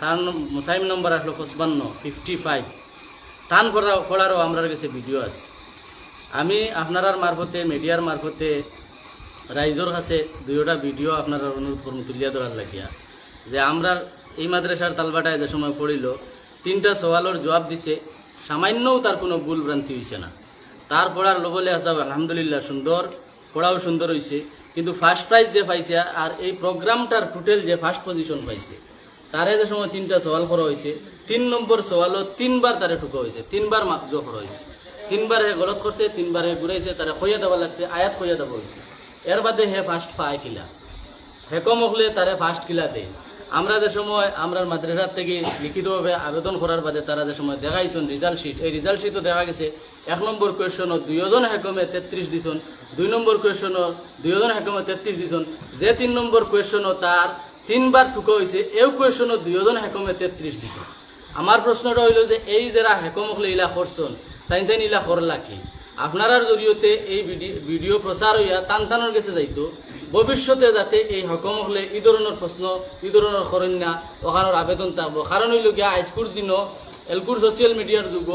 তার মুসাইম নম্বর আসলো পঁচপান্ন ফিফটি ফাইভ টান করা করারও আমার কাছে ভিডিও আছে। আমি আপনার মারফতে মিডিয়ার মারফতে, রাইজর কাছে দুইটা ভিডিও আপনার অনুরোধ করুন তুলিয়া ধরার লাগিয়া। যে আমরা এই মাদ্রাসার তালবাটায় যে সময় পড়িল, তিনটা সওয়ালের জবাব দিছে, সামান্যও তার কোনো ভুল ভ্রান্তি হয়েছে না। তার পড়ার লবলে আসা আলহামদুলিল্লাহ, সুন্দর। পড়াও সুন্দর হয়েছে কিন্তু ফার্স্ট প্রাইজ যে পাইছে আর এই প্রোগ্রামটার টোটাল যে ফার্স্ট পজিশন পাইছে, তারে যে সময় তিনটা সওয়াল করা হয়েছে তিন নম্বর সওয়ালও তিনবার তারে ঠুকা হয়েছে তিনবার মার্ক করা হয়েছে তিনবার হে গলত করছে, তিনবার হে ঘুরাইছে, তারা খইয়া দেওয়া লাগছে, আয়াত খইয়া দেওয়া হয়েছে এর বাদে হে ফার্স্ট পায় কিলা হেকম হলে তারে ফার্স্ট কিলা দেয় আমরা যে সময় আমরা মাদ্রাসার থেকে লিখিতভাবে আবেদন করার বাদে তারা যে সময় দেখাইছেন রেজাল্ট শিট এই রেজাল্ট শিটও দেখা গেছে, এক নম্বর কোয়েশনও দুইজন হেকমে তেত্রিশ দিছন, দুই নম্বর কোয়েশনও দুইজন হেকমে তেত্রিশ দিছন, যে তিন নম্বর কোয়েশনও তার তিনবার টুকো হয়েছে এই কোয়েশনও দুইজন হেকমে তেত্রিশ দিছন। আমার প্রশ্নটা হইল যে এই যারা হেকমকলে ইলা করছেন তাই তাই ইলা করলা কি? আপনারার জরিয়তে এই ভিডি- ভিডিও প্রচার হইয়া টান টানোর গেছে যাইতো। ভবিষ্যতে যাতে এই হকম হলে এই ধরনের প্রশ্ন এই ধরনের করন্যা ওখানোর আবেদন থাকব কারণ হইল গিয়া আইসকুর দিনও এলকুর সোশ্যাল মিডিয়ার যুগ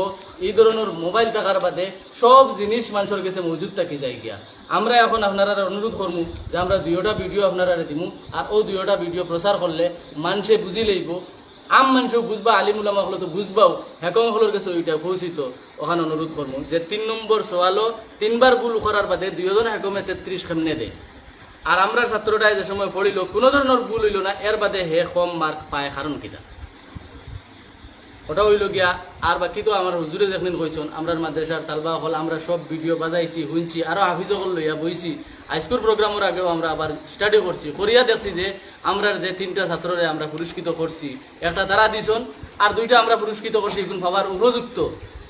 এই ধরনের মোবাইল থাকার বাদে সব জিনিস মানুষের কাছে মজুদ থাকি যায় গিয়া। আমরা এখন আপনারা অনুরোধ করব যে আমরা দুইটা ভিডিও আপনারা দিমু, আর ও দুইটা ভিডিও প্রচার করলে মানুষে বুঝি লইব আম মানুষ বুঝবা আলিমুলামা হলো তো বুঝবাও। হেকম হলোর কাছে ওইটা পৌঁছিত। ওখানে অনুরোধ করব যে তিন নম্বর সোয়ালো তিনবার ভুল করার বাদে দুইজন হেকমে তেত্রিশ খামনে দেয় আর আমরা ছাত্রটাই যে সময় পড়িল কোনো ধরনের ভুল হইল না, এর বাদে হে কম মার্ক পায়, কারণ কিনা ওটা হইল গিয়া, আর বাকি তো আমার হুজুরে দেখলেন কইসন আমরা মাদ্রাসার তালবা হল, আমরা সব ভিডিও বাজাইছি শুনছি আরও হাফিজ হল লইয়া বইছি। হাইস্কুল প্রোগ্রামের আগেও আমরা আবার স্টাডি করছি। করিয়া দেখছি যে আমরা যে তিনটা ছাত্ররে আমরা পুরস্কৃত করছি। একটা তারা দিছন, আর দুইটা আমরা পুরস্কৃত করছি, এখন ভাবার উপযুক্ত।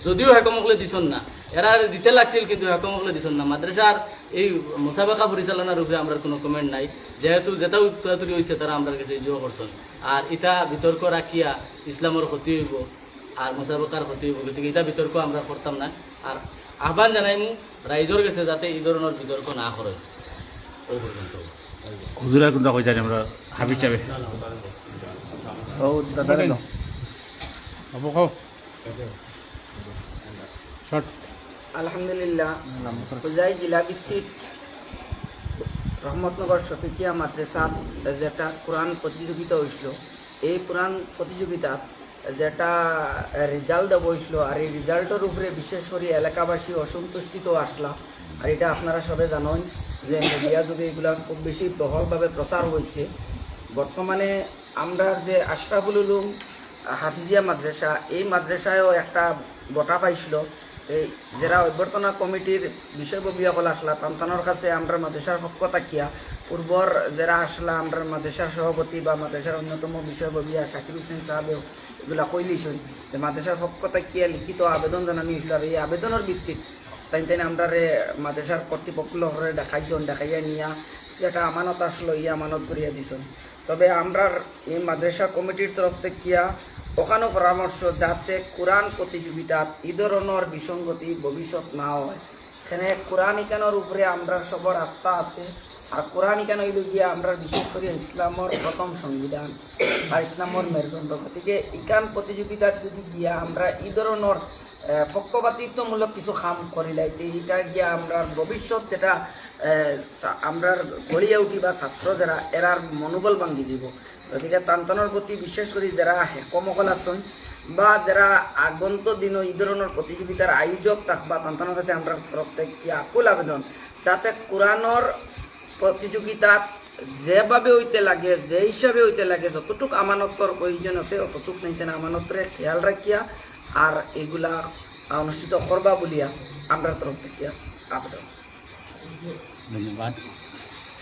যদিও হেকমকলে দিছন না। এরা দিতে লাগছিল কিন্তু হেকমকলে দিছন না। মাদ্রাসার এই মুসাবাকা পরিচালনার উপরে আমরা কোনো কমেন্ট নাই। যেহেতু যেটা উত্তরাতুরি হয়েছে তারা আমরা কাছে জয় করছেন আর ইটা বিতর্ক রাখিয়া ইসলামের ক্ষতি হইব আর মুসাবাকার ক্ষতি হইব। গতিকে ইটা বিতর্ক আমরা করতাম না। আর আহ্বান জানাইমু রাইজর গেছে যাতে এই ধরনের বিতর্ক না করে ওই পর্যন্ত হুজুরা কোনটা কই জানি আমরা হাবিব চাবে। ও দাদা। খাও শর্ট। আলহামদুলিল্লাহ হুজাই জেলা ভিত্তিক রহমতনগর শফিকিয়া মাদ্রাসা যেটা কোরআন প্রতিযোগিতা হয়েছিল এই কোরআন প্রতিযোগিতা যেটা রেজাল্ট দেওয়া হয়েছিল আর এই রেজাল্টের উপরে বিশেষ করে এলাকাবাসী অসন্তুষ্টিত আসলা। আর এটা আপনারা সবে জানেন যে মিডিয়া যুগে এগুলা খুব বেশি বহলভাবে প্রচার হয়েছে বর্তমানে আমরা যে আশরাফুল উলুম হাফিজিয়া মাদ্রাসা এই মাদ্রাসায়ও একটা বটা পাইছিল। এই যারা অভ্যর্থনা কমিটির বিষয়ববীয়াকল আসলা তান্তানোর কাছে আমরা মাদ্রাসার পক্ষ তাকিয়া পূর্বর যারা আসলা আমরা মাদ্রাসার সভাপতি বা মাদ্রাসার অন্যতম বিষয়ববিয়া শাকির হোসেন সাহেবেও এগুলা কইলিছেন যে মাদ্রাসার পক্ষ তাকিয়া লিখিত আবেদন জানানি হয়েছিল আর এই আবেদনের ভিত্তিক তাই তাই আমরা মাদ্রাসার কর্তৃপক্ষ হরে দেখাইছেন দেখাইয়া নিয়া যেটা আমানত আসলো, ই আমানত করিয়া দিছেন তবে আমরা এই মাদ্রাসা কমিটির তরফ থেকে কিয়া ওখানো পরামর্শ যাতে কোরআন প্রতিযোগিতাত এই ধরনের বিসঙ্গতি ভবিষ্যৎ না হয়। এখানে কোরআন ইকানোর উপরে আমরা সবার আস্থা আছে, আর কোরআন ইকান হইল গিয়া আমরা বিশেষ করে ইসলামর প্রথম সংবিধান আর ইসলামর মেরুদণ্ড। গতিকে ইকান প্রতিযোগিতাত যদি গিয়া আমরা এই ধরনের পক্ষপাতিত্বমূলক কিছু কাম করিলাই তো এইটা গিয়া আমরা ভবিষ্যৎ যেটা আমরা গড়িয়া উঠি বা ছাত্র যারা এরার মনোবল ভাঙ্গি দিব। গতিকে তান্তনের প্রতি বিশেষ করে যারা হেকমকল আছেন, বা যারা আগন্ত দিন এই ধরনের প্রতিযোগিতার আয়োজক থাকবা তান্তনের কাছে আমরা তরফ থেকে আকুল আবেদন, যাতে কোরআনের প্রতিযোগিতাত যেভাবে হইতে লাগে, যে হিসাবে হইতে লাগে, যতটুক আমানতর প্রয়োজন আছে, অতটুক তেনা আমানতরে খেয়াল রাখিয়া আর এগুলা অনুষ্ঠিত করবা বলিয়া আমরা তরফ থেকে আবেদন। ধন্যবাদ।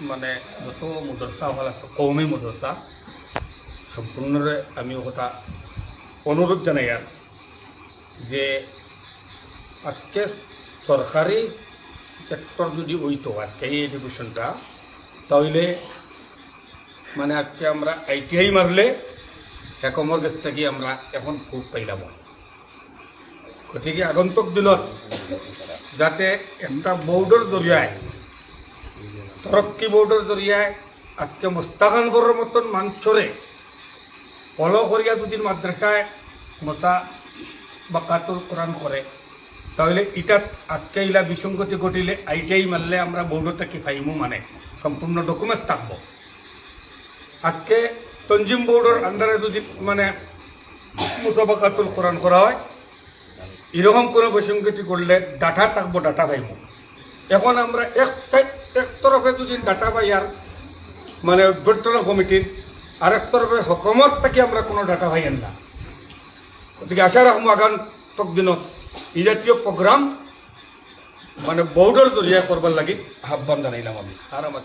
মানে যত মদরসা হল কৌমি মদরসা সম্পূর্ণরে আমি কথা অনুরোধ জানাই আর যে আজকে সরকারি সেক্টর যদি হইতো আজকে এই এডুকেশনটা তাহলে মানে আজকে আমরা আইটিআই মারলে একমর কাছ থেকে আমরা এখন খুব পাইলাম গতিকে আগন্তুক দিনত যাতে একটা বোর্ডের জরিয়ায় তরক্কি বোর্ডের জরিয়ায় আজকে মোস্তাকানগরের মতন মানুষরে ফলো করিয়া যদি মাদ্রাসায় মতা বা কাতুর কোরআন করে তাহলে ইটাত আজকে ইলা বিসংগতি ঘটিলে, আইটিআই মারলে আমরা বোর্ডের থেকে পাইমু মানে সম্পূর্ণ ডকুমেন্ট থাকব। আজকে তঞ্জিম বোর্ডের আন্ডারে যদি মানে মুসাবাকাতুল কোরআন করা হয়। এরকম কোনো বৈসংগতি করলে ডাটা থাকব, ডাটা পাইব এখন আমরা এক সাইড- এক তরফে যদি ডাটা পাই আর মানে অভ্যর্থনা কমিটির আর এক তরফে হকমত থেকে আমরা কোনো ডাটা পাই না গতিকে আশা রাখব আগান্তক দিনত এই জাতীয় প্রোগ্রাম মানে বোর্ডের জরিয়া করবার লাগি আহ্বান জানাইলাম আমি। আর আমার